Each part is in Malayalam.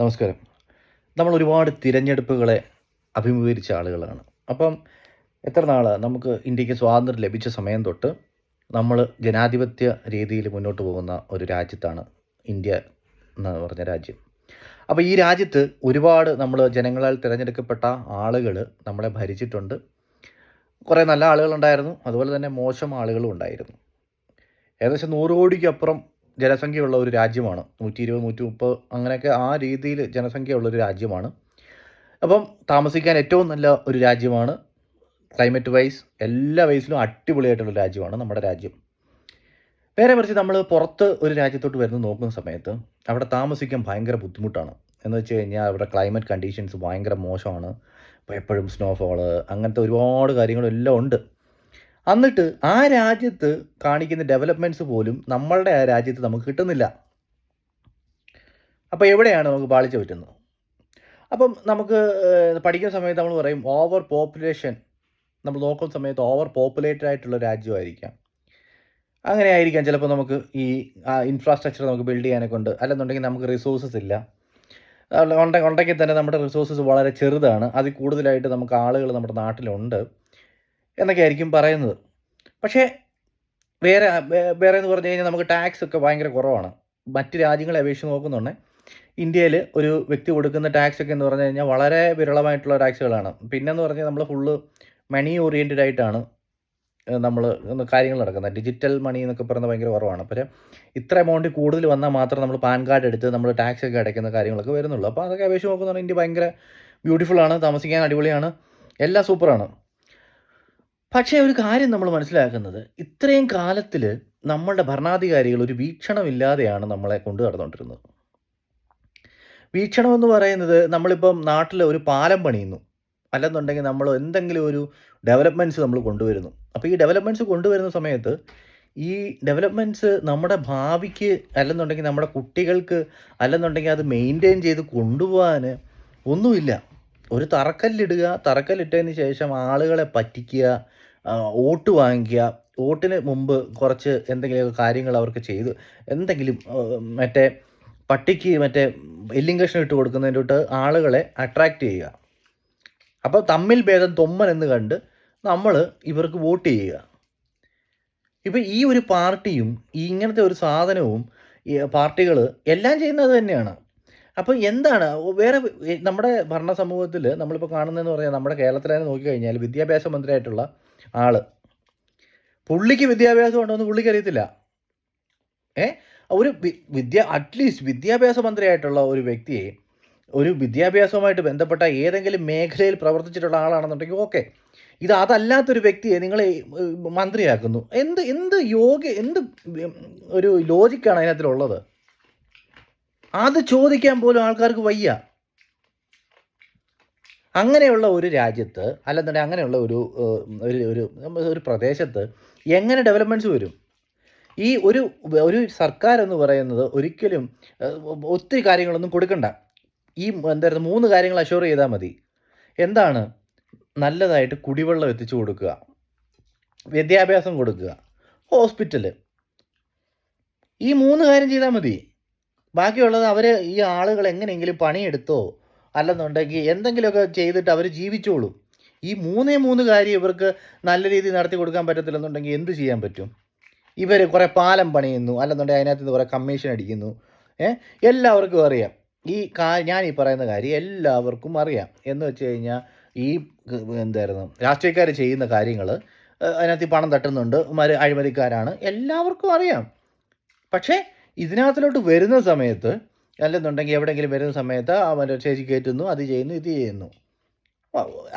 നമസ്കാരം. നമ്മൾ ഒരുപാട് തിരഞ്ഞെടുപ്പുകളെ അഭിമുഖീകരിച്ച ആളുകളാണ്. അപ്പം എത്ര നാൾ നമുക്ക് ഇന്ത്യയ്ക്ക് സ്വാതന്ത്ര്യം ലഭിച്ച സമയം തൊട്ട് നമ്മൾ ജനാധിപത്യ രീതിയിൽ മുന്നോട്ട് പോകുന്ന ഒരു രാജ്യത്താണ് ഇന്ത്യ എന്ന് പറഞ്ഞ രാജ്യം. അപ്പോൾ ഈ രാജ്യത്ത് ഒരുപാട് നമ്മൾ ജനങ്ങളാൽ തിരഞ്ഞെടുക്കപ്പെട്ട ആളുകൾ നമ്മളെ ഭരിച്ചിട്ടുണ്ട്. കുറേ നല്ല ആളുകളുണ്ടായിരുന്നു. അതുപോലെ തന്നെ മോശം ആളുകളും ഉണ്ടായിരുന്നു. ഏകദേശം നൂറ് കോടിക്കപ്പുറം ജനസംഖ്യയുള്ള ഒരു രാജ്യമാണ്. നൂറ്റി ഇരുപത് നൂറ്റി മുപ്പത് അങ്ങനെയൊക്കെ ആ രീതിയിൽ ജനസംഖ്യയുള്ള ഒരു രാജ്യമാണ്. അപ്പം താമസിക്കാൻ ഏറ്റവും നല്ല ഒരു രാജ്യമാണ് ക്ലൈമറ്റ് വൈസ് എല്ലാ വൈസിലും അടിപൊളിയായിട്ടുള്ള രാജ്യമാണ് നമ്മുടെ രാജ്യം. നേരെ മറിച്ച് നമ്മൾ പുറത്ത് ഒരു രാജ്യത്തോട്ട് വരുന്ന നോക്കുന്ന സമയത്ത് അവിടെ താമസിക്കാൻ ഭയങ്കര ബുദ്ധിമുട്ടാണ്. എന്ന് വെച്ച് കഴിഞ്ഞാൽ അവിടെ ക്ലൈമറ്റ് കണ്ടീഷൻസ് ഭയങ്കര മോശമാണ്. എപ്പോഴും സ്നോഫോൾ അങ്ങനത്തെ ഒരുപാട് കാര്യങ്ങളെല്ലാം ഉണ്ട്. എന്നിട്ട് ആ രാജ്യത്ത് കാണിക്കുന്ന ഡെവലപ്മെന്റ്സ് പോലും നമ്മളുടെ ആ രാജ്യത്ത് നമുക്ക് കിട്ടുന്നില്ല. അപ്പോൾ എവിടെയാണ് നമുക്ക് പാളിച്ച പറ്റുന്നത്? അപ്പം നമുക്ക് പഠിക്കുന്ന സമയത്ത് നമ്മൾ പറയും ഓവർ പോപ്പുലേഷൻ നമ്മൾ നോക്കുന്ന സമയത്ത് ഓവർ പോപ്പുലേറ്റഡ് ആയിട്ടുള്ള രാജ്യമായിരിക്കാം. അങ്ങനെ ആയിരിക്കാം ചിലപ്പോൾ നമുക്ക് ഈ ഇൻഫ്രാസ്ട്രക്ചർ നമുക്ക് ബിൽഡ് ചെയ്യാനൊക്കെ ഉണ്ട് അല്ലെന്നുണ്ടെങ്കിൽ നമുക്ക് റിസോഴ്സസ് ഇല്ല. ഉണ്ടെങ്കിൽ തന്നെ നമ്മുടെ റിസോഴ്സസ് വളരെ ചെറുതാണ്. അതിൽ കൂടുതലായിട്ട് നമുക്ക് ആളുകൾ നമ്മുടെ നാട്ടിലുണ്ട്. എന്നൊക്കെ ആയിരിക്കും പറയുന്നത്. പക്ഷേ വേറെ വേറെ എന്ന് പറഞ്ഞു കഴിഞ്ഞാൽ നമുക്ക് ടാക്സ് ഒക്കെ ഭയങ്കര കുറവാണ്. മറ്റ് രാജ്യങ്ങളെ അപേക്ഷിച്ച് നോക്കുന്നുണ്ടെങ്കിൽ ഇന്ത്യയിൽ ഒരു വ്യക്തി കൊടുക്കുന്ന ടാക്സ് ഒക്കെ എന്ന് പറഞ്ഞു കഴിഞ്ഞാൽ വളരെ വിരളമായിട്ടുള്ള ടാക്സുകളാണ്. പിന്നെന്ന് പറഞ്ഞാൽ നമ്മൾ ഫുള്ള് മണി ഓറിയന്റഡ് ആയിട്ടാണ് നമ്മൾ കാര്യങ്ങൾ നടക്കുന്നത്. ഡിജിറ്റൽ മണി എന്നൊക്കെ പറയുന്നത് ഭയങ്കര കുറവാണ്. പക്ഷേ ഇത്ര എമൗണ്ട് കൂടുതൽ വന്നാൽ മാത്രം നമ്മൾ പാൻ കാർഡ് എടുത്ത് നമ്മൾ ടാക്സ് ഒക്കെ അടയ്ക്കുന്ന കാര്യങ്ങളൊക്കെ വരുന്നുള്ളൂ. അപ്പോൾ അതൊക്കെ അപേക്ഷിച്ച് നോക്കുന്നുണ്ടെങ്കിൽ ഇന്ത്യ ഭയങ്കര ബ്യൂട്ടിഫുള്ളാണ് താമസിക്കാൻ അടിപൊളിയാണ് എല്ലാം സൂപ്പറാണ്. പക്ഷേ ഒരു കാര്യം നമ്മൾ മനസ്സിലാക്കുന്നത്. ഇത്രയും കാലത്തിൽ നമ്മളുടെ ഭരണാധികാരികൾ ഒരു വീക്ഷണമില്ലാതെയാണ് നമ്മളെ കൊണ്ടു നടന്നുകൊണ്ടിരുന്നത്. വീക്ഷണം എന്ന് പറയുന്നത് നമ്മളിപ്പം നാട്ടിൽ ഒരു പാലം പണിയുന്നു. അല്ലെന്നുണ്ടെങ്കിൽ നമ്മൾ എന്തെങ്കിലും ഒരു ഡെവലപ്മെന്റ്സ് നമ്മൾ കൊണ്ടുവരുന്നു. അപ്പോൾ ഈ ഡെവലപ്മെന്റ്സ് കൊണ്ടുവരുന്ന സമയത്ത് ഈ ഡെവലപ്മെന്റ്സ് നമ്മുടെ ഭാവിക്ക് അല്ലെന്നുണ്ടെങ്കിൽ നമ്മുടെ കുട്ടികൾക്ക് അല്ലെന്നുണ്ടെങ്കിൽ അത് മെയിന്റെയിൻ ചെയ്ത് കൊണ്ടുപോകാൻ ഒന്നുമില്ല. ഒരു തറക്കല്ലിടുക തറക്കല്ലിട്ടതിന് ശേഷം ആളുകളെ പറ്റിക്കുക വോട്ട് വാങ്ങിക്കുക. വോട്ടിന് മുമ്പ് കുറച്ച് എന്തെങ്കിലും കാര്യങ്ങൾ അവർക്ക് ചെയ്ത്. എന്തെങ്കിലും മറ്റേ പട്ടിക്ക് മറ്റേ എല്ലിംഗേഷൻ ഇട്ട് കൊടുക്കുന്നതിന്റെ തൊട്ട് ആളുകളെ അട്രാക്റ്റ് ചെയ്യുക. അപ്പോൾ തമ്മിൽ ഭേദം തൊമ്മൻ എന്ന് കണ്ട് നമ്മൾ ഇവർക്ക് വോട്ട് ചെയ്യുക. ഇപ്പം ഈ ഒരു പാർട്ടിയും ഇങ്ങനത്തെ ഒരു സാധനവും പാർട്ടികൾ എല്ലാം ചെയ്യുന്നത് തന്നെയാണ്. അപ്പോൾ എന്താണ് വേറെ നമ്മുടെ ഭരണ സമൂഹത്തിൽ നമ്മളിപ്പോൾ കാണുന്നതെന്ന് പറഞ്ഞാൽ നമ്മുടെ കേരളത്തിൽ തന്നെ നോക്കിക്കഴിഞ്ഞാൽ വിദ്യാഭ്യാസ മന്ത്രിയായിട്ടുള്ള ആൾ. പുള്ളിക്ക് വിദ്യാഭ്യാസം ഉണ്ടോ എന്ന് പുള്ളിക്ക് അറിയത്തില്ല. ഏ? ഒരു വിദ്യ അറ്റ്ലീസ്റ്റ് വിദ്യാഭ്യാസ മന്ത്രിയായിട്ടുള്ള ഒരു വ്യക്തിയെ ഒരു വിദ്യാഭ്യാസവുമായിട്ട് ബന്ധപ്പെട്ട ഏതെങ്കിലും മേഖലയിൽ പ്രവർത്തിച്ചിട്ടുള്ള ആളാണെന്നുണ്ടെങ്കിൽ ഓക്കെ. ഇത് അതല്ലാത്തൊരു വ്യക്തിയെ നിങ്ങളെ മന്ത്രിയാക്കുന്നു. എന്ത് എന്ത് യോഗ്യ എന്ത് ഒരു ലോജിക്കാണ് അതിനകത്തിലുള്ളത്? അത് ചോദിക്കാൻ പോലും ആൾക്കാർക്ക് വയ്യ. അങ്ങനെയുള്ള ഒരു രാജ്യത്ത് അല്ലെന്നുണ്ടെങ്കിൽ അങ്ങനെയുള്ള ഒരു ഒരു ഒരു ഒരു പ്രദേശത്ത് എങ്ങനെ ഡെവലപ്മെന്റ്സ് വരും? ഈ ഒരു ഒരു സർക്കാർ എന്ന് പറയുന്നത് ഒരിക്കലും ഒത്തിരി കാര്യങ്ങളൊന്നും കൊടുക്കണ്ട. ഈ എന്തായിരുന്നു മൂന്ന് കാര്യങ്ങൾ അഷ്യൂർ ചെയ്താൽ മതി. എന്താണ്? നല്ലതായിട്ട് കുടിവെള്ളം എത്തിച്ചു കൊടുക്കുക. വിദ്യാഭ്യാസം കൊടുക്കുക. ഹോസ്പിറ്റൽ ഈ മൂന്ന് കാര്യം ചെയ്താൽ മതി. ബാക്കിയുള്ളത് അവർ ഈ ആളുകൾ എങ്ങനെയെങ്കിലും പണിയെടുത്തോ അല്ലെന്നുണ്ടെങ്കിൽ എന്തെങ്കിലുമൊക്കെ ചെയ്തിട്ട് അവർ ജീവിച്ചോളും. ഈ മൂന്നേ മൂന്ന് കാര്യം ഇവർക്ക് നല്ല രീതിയിൽ നടത്തി കൊടുക്കാൻ പറ്റത്തില്ലെന്നുണ്ടെങ്കിൽ എന്ത് ചെയ്യാൻ പറ്റും? ഇവർ കുറേ പാലം പണിയുന്നു അല്ലെന്നുണ്ടെങ്കിൽ അതിനകത്ത് നിന്ന് കുറേ കമ്മീഷൻ അടിക്കുന്നു. ഏ? എല്ലാവർക്കും അറിയാം. ഈ കാ ഞാൻ ഈ പറയുന്ന കാര്യം എല്ലാവർക്കും അറിയാം. എന്ന് വെച്ച് കഴിഞ്ഞാൽ ഈ എന്തായിരുന്നു രാഷ്ട്രീയക്കാർ ചെയ്യുന്ന കാര്യങ്ങൾ അതിനകത്ത് പണം തട്ടുന്നുണ്ട് മര അഴിമതിക്കാരാണ്. എല്ലാവർക്കും അറിയാം. പക്ഷേ ഇതിനകത്തിലോട്ട് വരുന്ന സമയത്ത് അല്ലെന്നുണ്ടെങ്കിൽ എവിടെയെങ്കിലും വരുന്ന സമയത്ത് ആ ചേച്ചി കയറ്റുന്നു അത് ചെയ്യുന്നു ഇത് ചെയ്യുന്നു.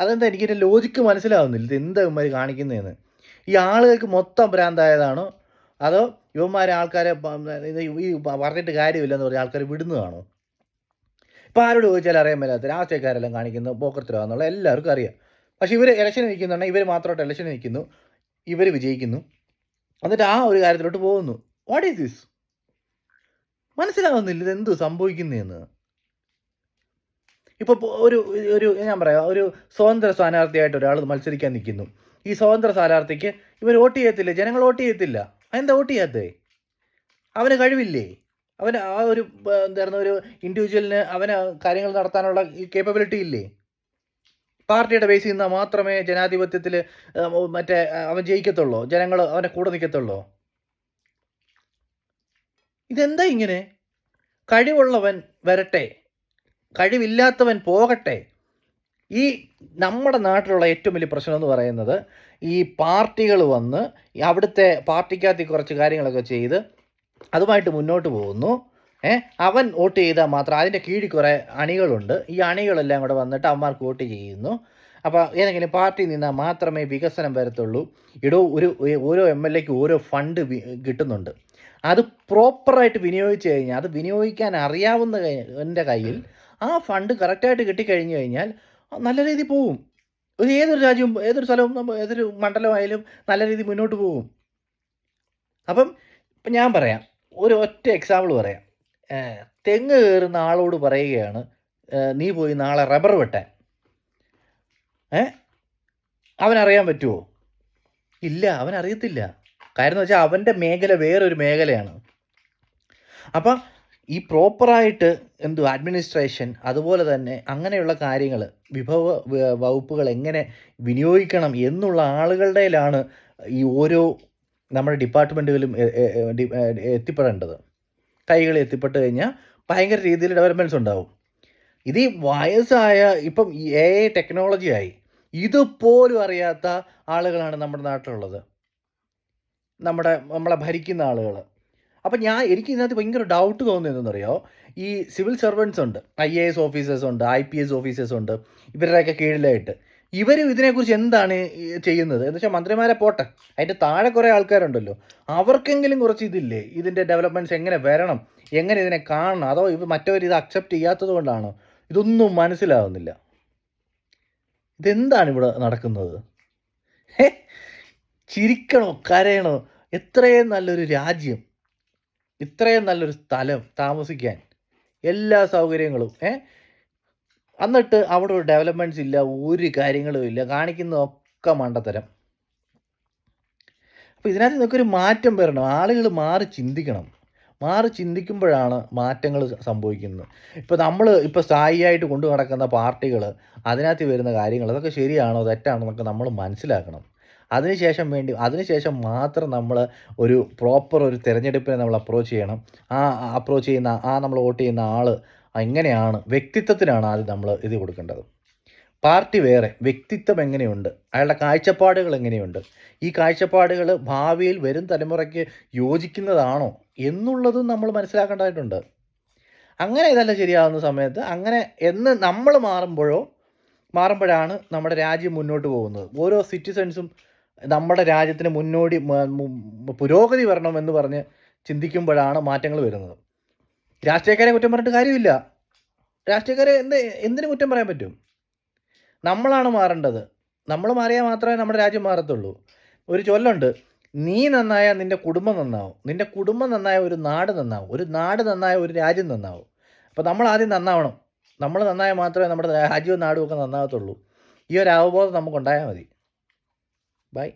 അതെന്താ എനിക്കൊരു ലോജിക്ക് മനസ്സിലാവുന്നില്ല. ഇത് എന്താ ഇവന്മാർ കാണിക്കുന്നതെന്ന് ഈ ആളുകൾക്ക് മൊത്തം ഭ്രാന്തായതാണോ? അതോ യുവന്മാരെ ആൾക്കാരെ ഈ പറഞ്ഞിട്ട് കാര്യമില്ലെന്ന് പറഞ്ഞ ആൾക്കാർ വിടുന്നതാണോ? ഇപ്പോൾ ആരോട് ചോദിച്ചാൽ അറിയാൻ മേലാത്ത രാഷ്ട്രീയക്കാരെല്ലാം കാണിക്കുന്ന പോക്കർത്തരവാന്നുള്ള എല്ലാവർക്കും അറിയാം. പക്ഷേ ഇവർ ഇലക്ഷൻ നിൽക്കുന്നുണ്ടെങ്കിൽ ഇവർ മാത്രമായിട്ട് ഇലക്ഷൻ നിൽക്കുന്നു ഇവർ വിജയിക്കുന്നു. എന്നിട്ട് ആ ഒരു കാര്യത്തിലോട്ട് പോകുന്നു. വാട്ട് ഈസ് ദിസ് മനസ്സിലാവുന്നില്ല ഇതെന്ത് സംഭവിക്കുന്നതെന്ന് ഇപ്പോൾ ഒരു ഒരു ഞാൻ പറയാം ഒരു സ്വതന്ത്ര സ്ഥാനാർത്ഥിയായിട്ട് ഒരാൾ മത്സരിക്കാൻ നിൽക്കുന്നു. ഈ സ്വതന്ത്ര സ്ഥാനാർത്ഥിക്ക് ഇവർ വോട്ട് ചെയ്യത്തില്ല? ജനങ്ങൾ വോട്ട് ചെയ്യത്തില്ല. അതെന്താ വോട്ട് ചെയ്യാത്തേ? അവന് കഴിവില്ലേ? അവന് ആ ഒരു എന്തായിരുന്നു ഒരു ഇൻഡിവിജ്വലിന് അവന് കാര്യങ്ങൾ നടത്താനുള്ള കേപ്പബിലിറ്റി ഇല്ലേ? പാർട്ടിയുടെ ബേസിൽ നിന്നാൽ മാത്രമേ ജനാധിപത്യത്തിൽ മറ്റേ അവൻ ജയിക്കത്തുള്ളൂ? ജനങ്ങൾ അവനെ കൂടെ നിൽക്കത്തുള്ളൂ? ഇതെന്താ ഇങ്ങനെ? കഴിവുള്ളവൻ വരട്ടെ. കഴിവില്ലാത്തവൻ പോകട്ടെ. ഈ നമ്മുടെ നാട്ടിലുള്ള ഏറ്റവും വലിയ പ്രശ്നം എന്ന് പറയുന്നത് ഈ പാർട്ടികൾ വന്ന് അവിടുത്തെ പാർട്ടിക്കകത്ത് കുറച്ച് കാര്യങ്ങളൊക്കെ ചെയ്ത് അതുമായിട്ട് മുന്നോട്ട് പോകുന്നു. ഏ? അവൻ വോട്ട് ചെയ്താൽ മാത്രം അതിന്റെ കീഴിൽ കുറേ അണികളുണ്ട്. ഈ അണികളെല്ലാം കൂടെ വന്നിട്ട് അവന്മാർക്ക് വോട്ട് ചെയ്യുന്നു. അപ്പോൾ ഏതെങ്കിലും പാർട്ടിയിൽ നിന്നാൽ മാത്രമേ വികസനം വരത്തുള്ളൂ. ഇടോ ഒരു ഓരോ എം എൽ എക്ക് ഓരോ ഫണ്ട് കിട്ടുന്നുണ്ട്. അത് പ്രോപ്പറായിട്ട് വിനിയോഗിച്ച് കഴിഞ്ഞാൽ അത് വിനിയോഗിക്കാൻ അറിയാവുന്ന എന്റെ കയ്യിൽ ആ ഫണ്ട് കറക്റ്റായിട്ട് കിട്ടിക്കഴിഞ്ഞു കഴിഞ്ഞാൽ നല്ല രീതിയിൽ പോവും. ഒരു ഏതൊരു രാജ്യവും ഏതൊരു സ്ഥലവും ഏതൊരു മണ്ഡലമായാലും നല്ല രീതിയിൽ മുന്നോട്ട് പോകും അപ്പം ഇപ്പം ഞാൻ പറയാം ഒരു ഒറ്റ എക്സാമ്പിൾ പറയാം. തെങ്ങ് കയറുന്ന ആളോട് പറയുകയാണ് നീ പോയി നാളെ റബ്ബർ വെട്ടാൻ. ഏ? അവനറിയാൻ പറ്റുമോ ഇല്ല അവൻ അറിയത്തില്ല കാര്യം എന്ന് വെച്ചാൽ അവന്റെ മേഖല വേറൊരു മേഖലയാണ്. അപ്പം ഈ പ്രോപ്പറായിട്ട് എന്തു അഡ്മിനിസ്ട്രേഷൻ അതുപോലെ തന്നെ അങ്ങനെയുള്ള കാര്യങ്ങൾ വിഭവ വകുപ്പുകൾ എങ്ങനെ വിനിയോഗിക്കണം എന്നുള്ള ആളുകളുടെയിലാണ് ഈ ഓരോ നമ്മുടെ ഡിപ്പാർട്ട്മെന്റുകളും എത്തിപ്പെടേണ്ടത്. കൈകളിൽ എത്തിപ്പെട്ട് കഴിഞ്ഞാൽ ഭയങ്കര രീതിയിൽ ഡെവലപ്മെന്റ്സ് ഉണ്ടാവും. ഇത് ഈ വയസ്സായ ഇപ്പം എ ഐ ടെക്നോളജി ആയി ഇതുപോലും അറിയാത്ത ആളുകളാണ് നമ്മുടെ നാട്ടിലുള്ളത്. നമ്മുടെ നമ്മളെ ഭരിക്കുന്ന ആളുകൾ അപ്പം ഞാൻ എനിക്ക് ഇതിനകത്ത് ഭയങ്കര ഡൗട്ട് തോന്നിയതെന്നറിയോ ഈ സിവിൽ സർവൻസ് ഉണ്ട്. ഐ എ എസ് ഓഫീസേഴ്സ് ഉണ്ട് ഐ പി എസ് ഓഫീസേഴ്സ് ഉണ്ട് ഇവരുടെയൊക്കെ കീഴിലായിട്ട്. ഇവരും ഇതിനെക്കുറിച്ച് എന്താണ് ചെയ്യുന്നത്? എന്ന് വെച്ചാൽ മന്ത്രിമാരെ പോട്ടെ. അതിന്റെ താഴെ കുറേ ആൾക്കാരുണ്ടല്ലോ. അവർക്കെങ്കിലും കുറച്ച് ഇതില്ലേ? ഇതിന്റെ ഡെവലപ്മെന്റ്സ് എങ്ങനെ വരണം? എങ്ങനെ ഇതിനെ കാണണം? അതോ ഇവ മറ്റവർ ഇത് അക്സെപ്റ്റ് ചെയ്യാത്തത് കൊണ്ടാണോ? ഇതൊന്നും മനസ്സിലാവുന്നില്ല. ഇതെന്താണ് ഇവിടെ നടക്കുന്നത്? ചിരിക്കണോ കരയണോ? എത്രയും നല്ലൊരു രാജ്യം ഇത്രയും നല്ലൊരു സ്ഥലം താമസിക്കാൻ എല്ലാ സൗകര്യങ്ങളും ഏ? എന്നിട്ട് അവിടെ ഒരു ഡെവലപ്മെന്റ്സ് ഇല്ല ഒരു കാര്യങ്ങളും ഇല്ല കാണിക്കുന്നതൊക്കെ മണ്ടത്തരം. അപ്പോൾ ഇതിനകത്ത് നിന്നൊക്കെ മാറ്റം വരണം ആളുകൾ മാറി ചിന്തിക്കണം. മാറി ചിന്തിക്കുമ്പോഴാണ് മാറ്റങ്ങൾ സംഭവിക്കുന്നത്. ഇപ്പോൾ നമ്മൾ ഇപ്പോൾ സ്ഥായിയായിട്ട് കൊണ്ടു നടക്കുന്ന പാർട്ടികൾ അതിനകത്ത് വരുന്ന കാര്യങ്ങൾ അതൊക്കെ ശരിയാണോ തെറ്റാണോ എന്നൊക്കെ നമ്മൾ മനസ്സിലാക്കണം. അതിനുശേഷം വേണ്ടി അതിനുശേഷം മാത്രം നമ്മൾ ഒരു പ്രോപ്പർ ഒരു തിരഞ്ഞെടുപ്പിനെ നമ്മൾ അപ്രോച്ച് ചെയ്യണം. ആ അപ്രോച്ച് ചെയ്യുന്ന ആ നമ്മൾ വോട്ട് ചെയ്യുന്ന ആൾ എങ്ങനെയാണ് വ്യക്തിത്വത്തിനാണ് ആദ്യം നമ്മൾ ഇത് കൊടുക്കേണ്ടത്. പാർട്ടി വേറെ വ്യക്തിത്വം എങ്ങനെയുണ്ട് അയാളുടെ കാഴ്ചപ്പാടുകൾ എങ്ങനെയുണ്ട് ഈ കാഴ്ചപ്പാടുകൾ ഭാവിയിൽ വരും തലമുറയ്ക്ക് യോജിക്കുന്നതാണോ എന്നുള്ളതും നമ്മൾ മനസ്സിലാക്കേണ്ടതായിട്ടുണ്ട്. അങ്ങനെ ഇതല്ല ശരിയാവുന്ന സമയത്ത് അങ്ങനെ എന്ന് നമ്മൾ മാറുമ്പോഴോ മാറുമ്പോഴാണ് നമ്മുടെ രാജ്യം മുന്നോട്ട് പോകുന്നത്. ഓരോ സിറ്റിസൺസും നമ്മുടെ രാജ്യത്തിന് മുന്നോടി പുരോഗതി വരണം എന്ന് പറഞ്ഞ് ചിന്തിക്കുമ്പോഴാണ് മാറ്റങ്ങൾ വരുന്നത്. രാഷ്ട്രീയക്കാരെ കുറ്റം പറഞ്ഞിട്ട് കാര്യമില്ല. രാഷ്ട്രീയക്കാരെ എന്ത് എന്തിനു കുറ്റം പറയാൻ പറ്റും? നമ്മളാണ് മാറേണ്ടത്. നമ്മൾ മാറിയാൽ മാത്രമേ നമ്മുടെ രാജ്യം മാറത്തുള്ളൂ. ഒരു ചൊല്ലുണ്ട്. നീ നന്നായ നിന്റെ കുടുംബം നന്നാവും. നിന്റെ കുടുംബം നന്നായ ഒരു നാട് നന്നാവും. ഒരു നാട് നന്നായ ഒരു രാജ്യം നന്നാവും. അപ്പോൾ നമ്മൾ ആദ്യം നന്നാവണം. നമ്മൾ നന്നായാൽ മാത്രമേ നമ്മുടെ രാജ്യവും നാടും ഒക്കെ നന്നാകത്തുള്ളൂ. ഈ ഒരു അവബോധം നമുക്കുണ്ടായാൽ മതി. ബൈ